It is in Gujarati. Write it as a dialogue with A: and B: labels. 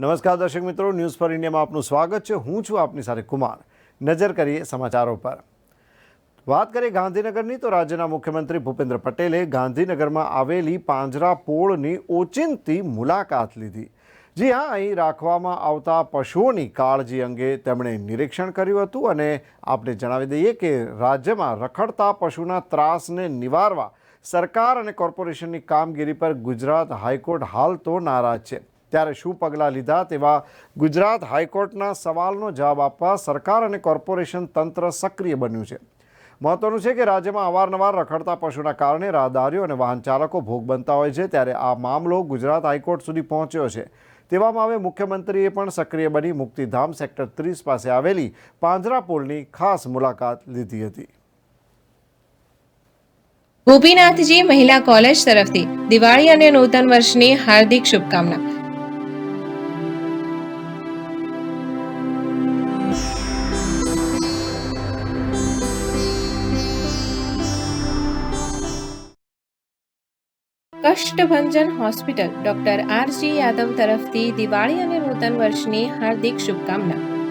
A: નમસ્કાર દર્શક મિત્રો ન્યૂઝ ફોર ઇન્ડિયામાં આપનું સ્વાગત છે. હું છું આપની સાથે કુમાર. નજર કરીએ સમાચારો પર. વાત કરીએ ગાંધીનગરની, તો રાજ્યના મુખ્યમંત્રી ભૂપેન્દ્ર પટેલે ગાંધીનગરમાં આવેલી પાંજરા પોળની ઓચિંતી મુલાકાત લીધી. જી હા, અહીં રાખવામાં આવતા પશુઓની કાળજી અંગે તેમણે નિરીક્ષણ કર્યું હતું અને આપણે જણાવી દઈએ કે રાજ્યમાં રખડતા પશુના ત્રાસને નિવારવા સરકાર અને કોર્પોરેશનની કામગીરી પર ગુજરાત હાઈકોર્ટ હાલ તો નારાજ છે. ત્યારે શું પગલાં લીધા તેવા ગુજરાત હાઈકોર્ટના સવાલનો જવાબ આપવા સરકાર અને કોર્પોરેશન તંત્ર સક્રિય બન્યું છે. મહત્વનું છે કે રાજ્યમાં અવારનવાર રખડતા પશુના કારણે રાહદારીઓ અને વાહન ચાલકો ભોગ બનતા હોય છે ત્યારે આ મામલો ગુજરાત હાઈકોર્ટ સુધી પહોંચ્યો છે. તેવામાં હવે મુખ્યમંત્રીએ પણ સક્રિય બની મુક્તિધામ સેક્ટર ત્રીસ પાસે આવેલી પાંજરાપોળની ખાસ મુલાકાત લીધી હતી.
B: ગોપીનાથજી મહિલા કોલેજ તરફથી દિવાળી અને નૂતન વર્ષની હાર્દિક શુભકામના. Kashtabhanjan hospital doctor R G Yadav તરફથી દિવાળી અને નૂતન વર્ષની હાર્દિક શુભકામના.